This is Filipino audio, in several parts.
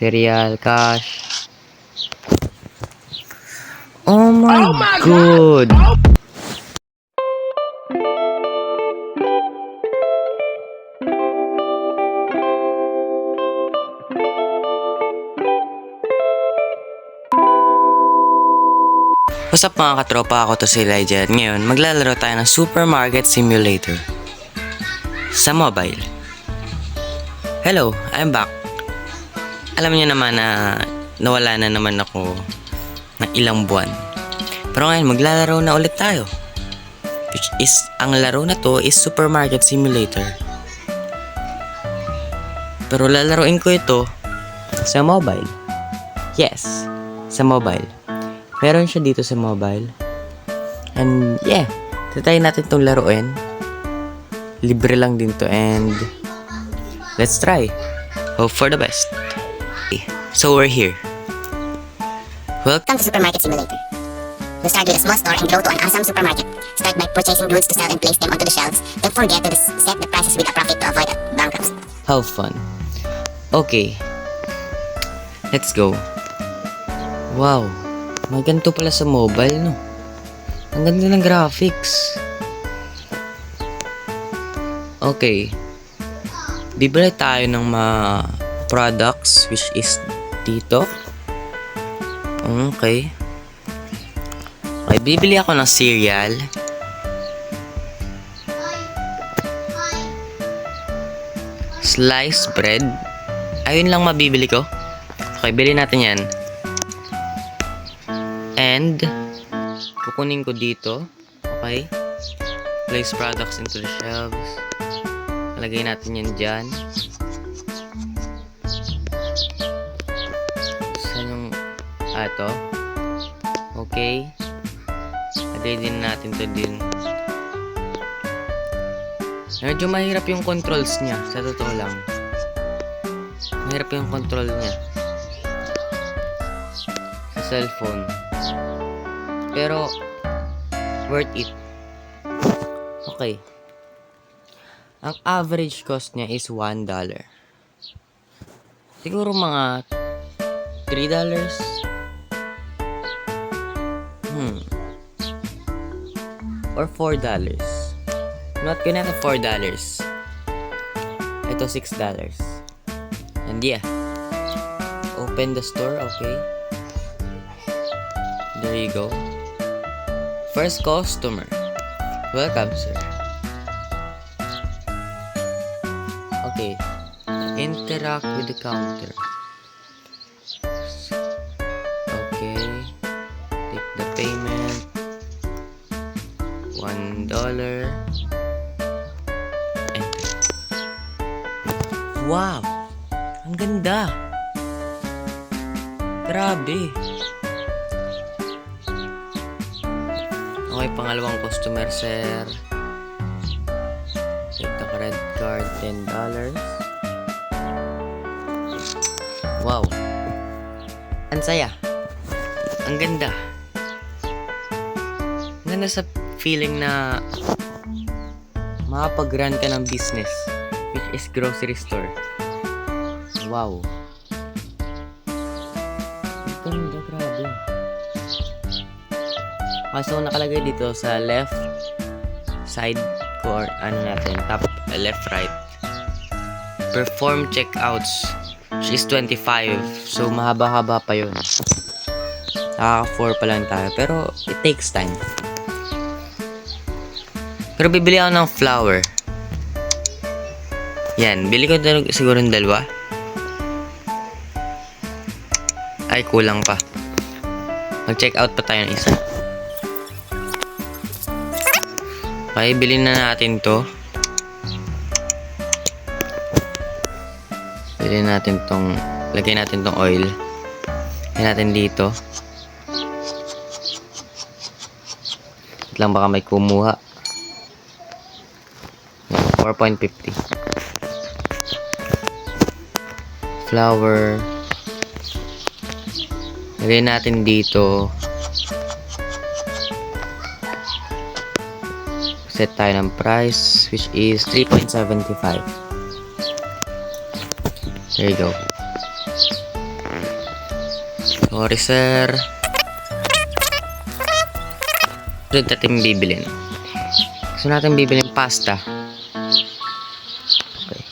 Cereal, cash. Oh my, god! What's up mga katropa? Ako to si Elijah at ngayon maglalaro tayo ng Supermarket Simulator sa mobile. Hello, I'm back. Alam niyo naman na nawala na naman ako ng ilang buwan. Pero ngayon maglalaro na ulit tayo. Which is, ang laro na to is Supermarket Simulator. Pero lalaroin ko ito sa mobile. Yes, sa mobile. Meron siya dito sa mobile. And yeah, tatry natin tong laruin. Libre lang din to and let's try. Hope for the best. So we're here. Welcome. To Supermarket Simulator. You start with a small store and grow to an awesome supermarket. Start by purchasing goods to sell and place them onto the shelves. Don't forget to set the prices with a profit to avoid bankruptcy. Have fun. Okay. Let's go. Wow. May ganito pala sa mobile, no? Ang ganda ng graphics. Okay. Bibili tayo ng mga products which is dito. Okay. Okay, bibili ako ng cereal. Sliced bread. Ayun lang mabibili ko. Okay, bili natin yan. And, kukunin ko dito. Okay. Place products into the shelves. Lagay natin yan dyan. Ah, ito. Okay. Lagay din natin to din. Medyo mahirap yung controls niya, sa totoo lang. Mahirap yung control niya. Sa cellphone. Pero, worth it. Okay. Ang average cost niya is $1. Siguro mga $3. Or $4. Not gonna have $4. Ito $6. And yeah. Open the store, okay. There you go. First customer. Welcome, sir. Okay. Interact with the counter. Ganda! Grabe! Okay, pangalawang customer, sir. Take the credit card, $10. Wow. Ang saya. Ang ganda. Ganda sa feeling na makapag-run ka ng business which is grocery store. Wow. Ang ganda, grabe. Okay, so nakalagay dito sa left side ko or ano natin, top uh, left right. Perform checkouts is 25. So mahaba-haba pa yun. Nakaka 4 pa lang tayo. Pero it takes time. Pero bibili ako ng flour. Yan, bili ko dal- siguro ng dalawa. Ay, kulang pa. Mag-check out pa tayo ng isa. Okay, bilhin na natin to. Bilhin natin tong, lagay natin tong oil. Lagay natin dito. Wait lang baka may kumuha. Yan, 4.50. Flour. Lagay natin dito. Set tayo ng price which is 3.75. There you go. Sorry, sir. Ito natin bibilin. Gusto natin bibilin pasta. Okay.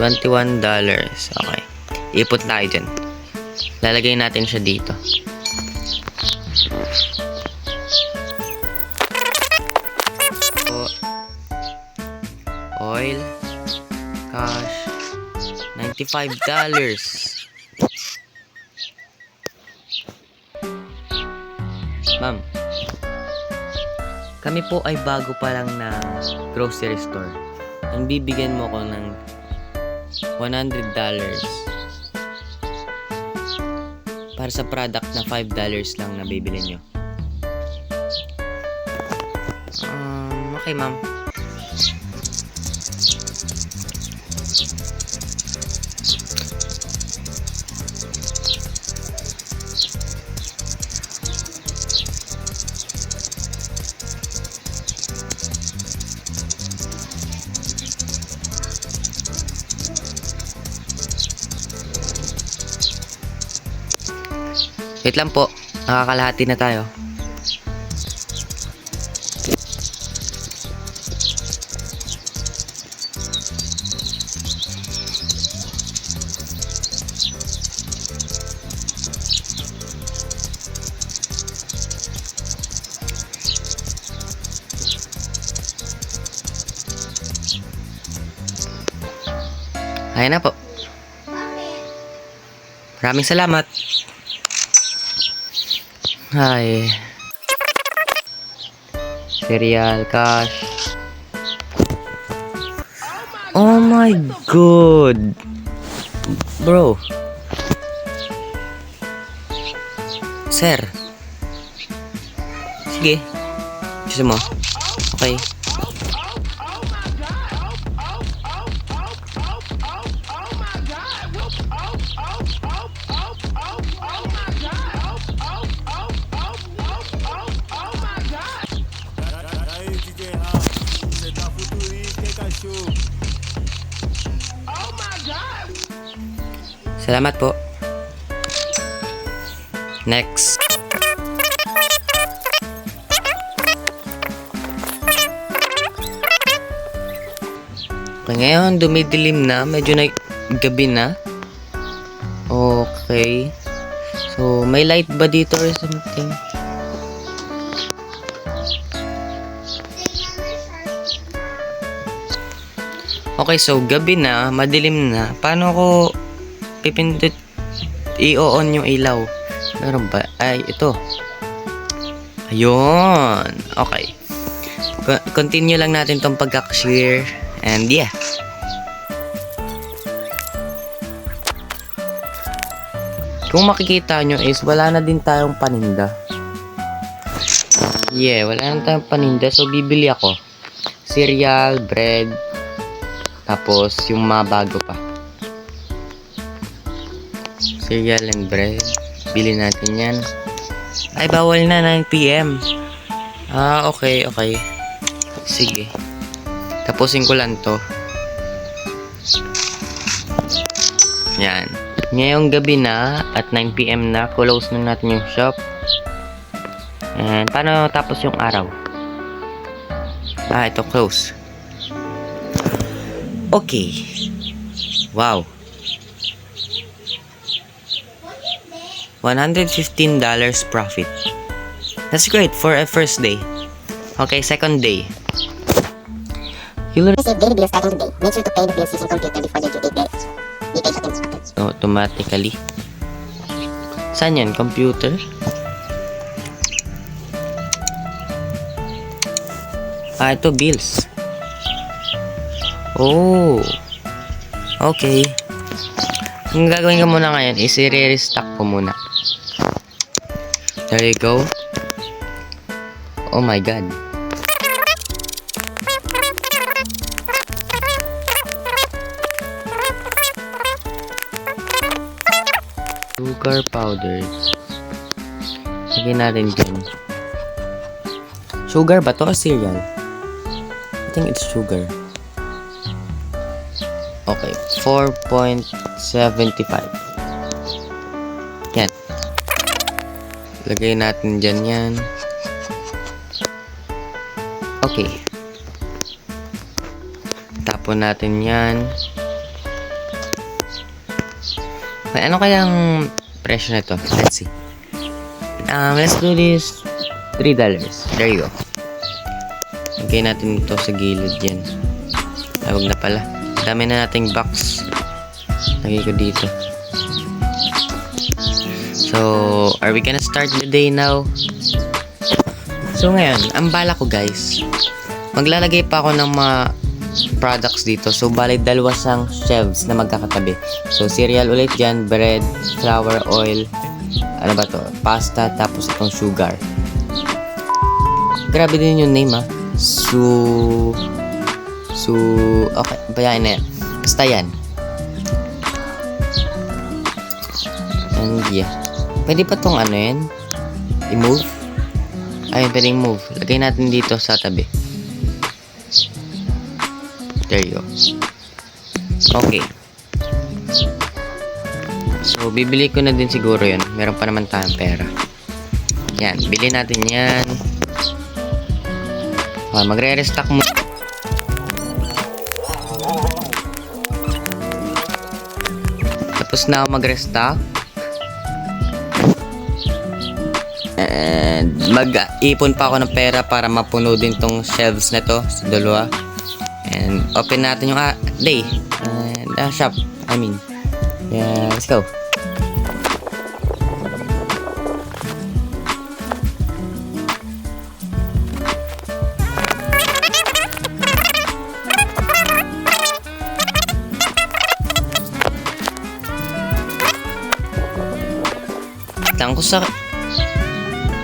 $21. Okay. Ipot tayo dyan. Lalagay natin siya dito. Oil. Cash. $95. Ma'am, kami po ay bago pa lang na grocery store. Ang bibigyan mo ko ng $100 para sa product na $5 lang na bibili nyo. Um, okay, ma'am. Wait lang po. Nakakalahati na tayo. Ayan na po. Maraming salamat. Hi. Cereal, cash. Oh my god. Bro. Sir. Sige. Gusto mo? Okay. Salamat po. Next. Okay, ngayon dumidilim na. Medyo na gabi na. Okay. So, may light ba dito or something? Okay, so gabi na, madilim na. Paano ko pipindot i-on yung ilaw? Meron ba? Ay, ito. Ayun. Okay. Co- continue lang natin tong pag-share. And yeah. Kung makikita nyo is wala na din tayong paninda. Yeah, wala na tayong paninda. So, bibili ako. Cereal, bread, tapos, yung mga bago pa. Cereal and bread. Bili natin yan. Ay, bawal na 9pm. Ah, okay, okay. Sige. Tapusin ko lang to. Yan. Ngayong gabi na, at 9pm na, close na natin yung shop. And, paano tapos yung araw? Ah, ito, close. Okay. Wow. $115 profit. That's great for a first day. Okay, second day. You'll Receive daily bills starting today. Make sure to pay the bills using computer before the due date. Be patient instructions. automatically. Saan yan? Computer? Ah, ito bills. Oh. Okay. Ang gagawin ko muna ngayon is i-restock ko muna. There you go. Oh my god. Sugar powder. Lagyan natin dyan. Sugar ba to o cereal? I think it's sugar. Okay, 4.75. Lagay natin dyan yan. Okay. Tapon natin yan. Okay, ano kayang presyo nito? Let's see. Um, let's do this $3. There you go. Lagay natin ito sa gilid yan. Ay, wag na pala. Dami na nating box. Lagay ko dito. So, are we gonna start the day now? So ngayon, ang bala ko guys, maglalagay pa ako ng mga products dito. So, bali dalawa sang shelves na magkakatabi. So, cereal ulit dyan, bread, flour, oil, ano ba to? Pasta, tapos itong sugar. Grabe din yung name ah. Su... Su... Okay, bayain na yan. Basta yan. And yeah. Pwede pa tong ano yan? I-move? Ayun, pwede move. Lagay natin dito sa tabi. There you go. Okay. So, bibili ko na din siguro yun. Meron pa naman tayong pera. Yan, bili natin yan. Ah, magre-restock mo. Tapos na ako mag-restock. And mag-ipon pa ako ng pera para mapuno din tong shelves na to sa dalawa. And open natin yung ah, day. And ah, shop. I mean. Yeah, let's go. Lang ko sa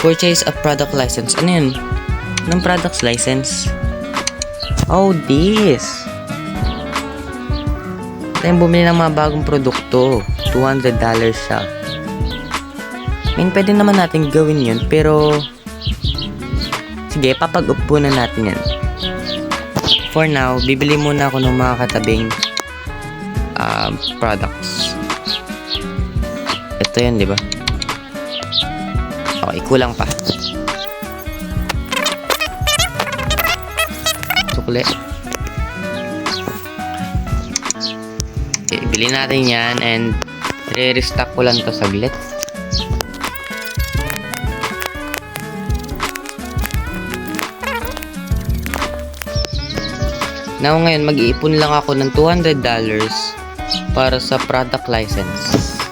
purchase a product license. Ano yun? Anong products license? Oh, this. Tayong bumili ng mga bagong produkto. $200 siya. I mean, pwede naman natin gawin yun, pero... Sige, papag-upo na natin yan. For now, bibili muna ako ng mga katabing um, products. Ito yan, di ba? Okay, kulang pa. Sukli. Okay, bilhin natin yan and re-restock ko lang to saglit. Now ngayon, mag-iipon lang ako ng $200 para sa product license.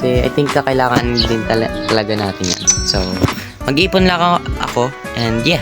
Kasi I think kakailangan din tala- talaga natin yan. So, mag-iipon lang ako, ako and yeah.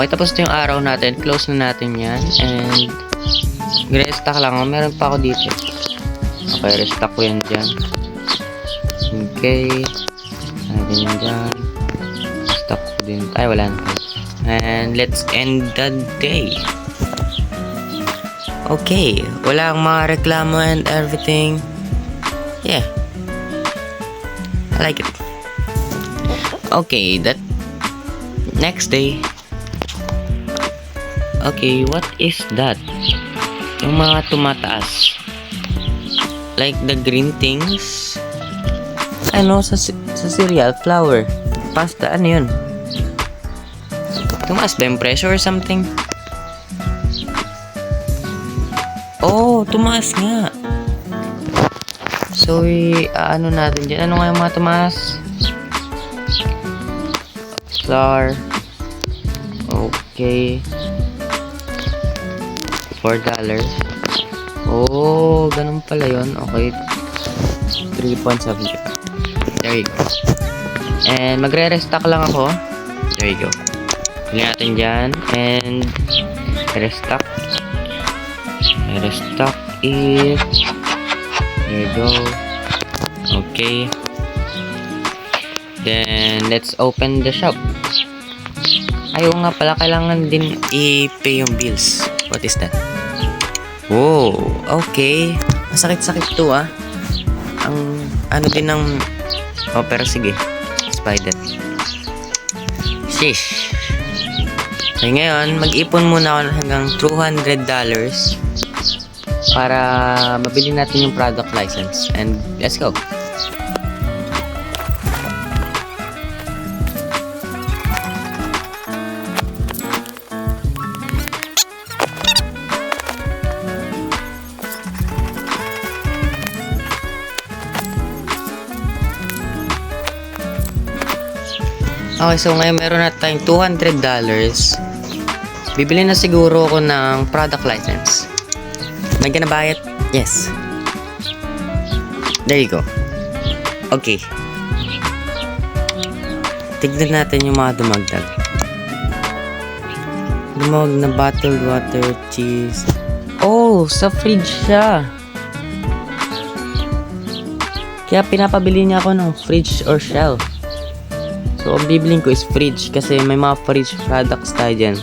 Okay, tapos ito yung araw natin. Close na natin yan. And, gre-stock lang. Oh, meron pa ako dito. Okay, restock ko yan dyan. Okay. Natin yan dyan. Stock ko din. Ay, wala na. And, let's end the day. Okay. Wala ang mga reklamo and everything. Yeah. I like it. Okay, that next day. Okay, what is that? Yung mga tumataas. Like the green things. Ano, sa, sa cereal, flour, pasta, ano yun? Tumaas ba yung presyo or something? Oh, tumaas nga. So, ano natin dyan? Ano nga yung mga tumaas? Flour. Okay. Four dollars. Oh, ganun pala yun. Okay. Three points of view. There you go. And magre-restock lang ako. There you go. Huli natin dyan. And restock. Restock it. There you go. Okay. Then, let's open the shop. Ayaw nga pala, kailangan din i-pay yung bills. What is that? Whoa, okay. Masakit-sakit to ah. Ang ano din ng... Oh, pero sige. Spider. Shish. Okay, ngayon, mag-ipon muna ako ng hanggang $200 para mabili natin yung product license. And let's go. Okay, so ngayon meron na tayong $200. Bibili na siguro ako ng product license. Am I gonna buy it? Yes. There you go. Okay. Tignan natin yung mga dumagdag. Dumawag na bottled water, cheese. Oh, sa fridge siya. Kaya pinapabili niya ako ng fridge or shelf. So, ang bibiling ko is fridge kasi may mga fridge products tayo dyan.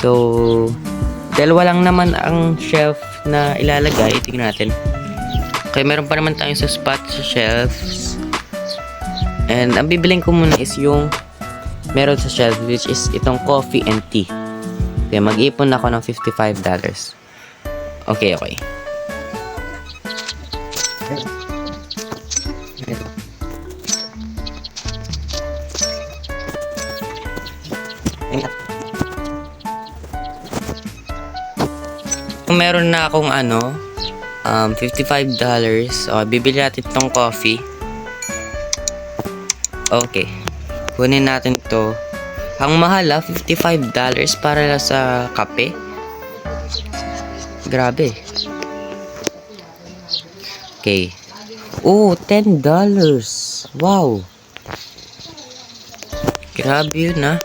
So, dalawa lang naman ang shelf na ilalagay. Tingnan natin. Okay, meron pa naman tayong sa spot sa shelves. And ang bibiling ko muna is yung meron sa shelf which is itong coffee and tea. Okay, mag-ipon ako ng $55. Okay, okay. Kung meron na akong ano, um, $55, okay, bibili natin tong coffee. Okay. Kunin natin to. Ang mahal ah, $55 para sa kape. Grabe. Okay. Oh, $10. Wow. Grabe yun ah.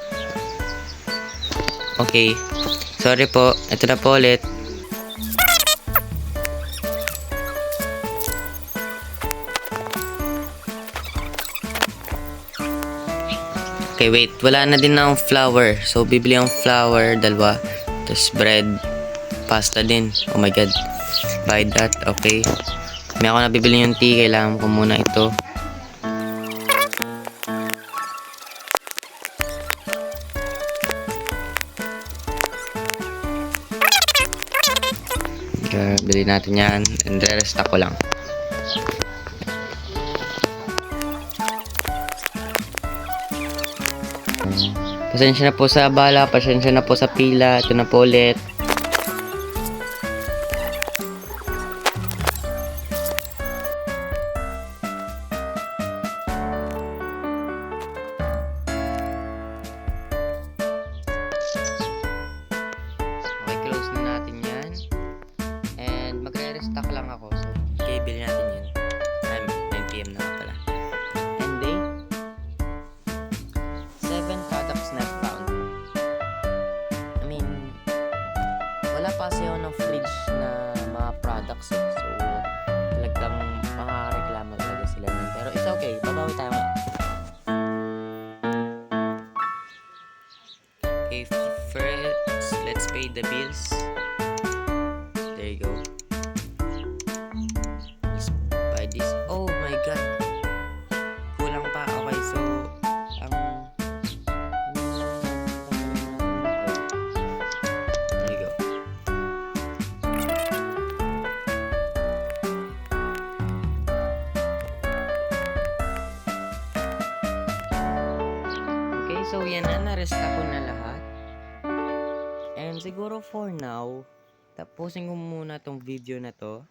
Okay. Sorry po. Ito na po ulit. Okay, wait. Wala na din akong flour. So, bibili akong flour, dalawa. Tapos bread, pasta din. Oh my God. Buy that. Okay. May ako nabibili yung tea. Kailangan ko muna ito. Okay, bili natin yan. And re-restock ko lang. Pasensya na po sa bala, pasensya na po sa pila. Ito na po ulit. Okay, close na natin yan. And magre-restock lang ako. Yan na. Naresta ko na lahat. And siguro for now, tapusin ko muna tong video na to.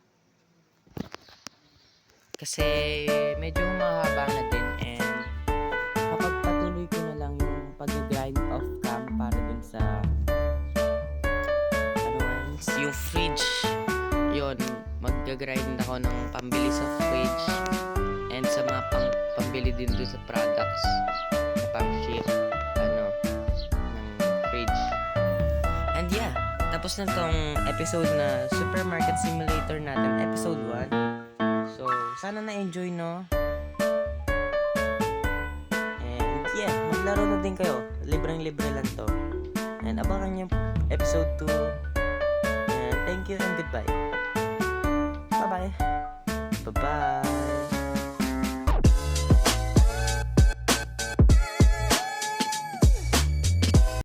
Kasi medyo mahaba na din and kapagpatuloy ko na lang yung pag-grind off cam para dun sa ano yung fridge yon mag-grind ako ng pambili sa fridge and sa mga pang pambili din dun sa products na pang-ship. Tapos na tong episode na Supermarket Simulator natin, episode 1. So, sana na-enjoy, no? And yeah, maglaro na din kayo. Libreng-libre lang to. And abangan nyo episode 2. And thank you and goodbye. Bye-bye. Bye-bye.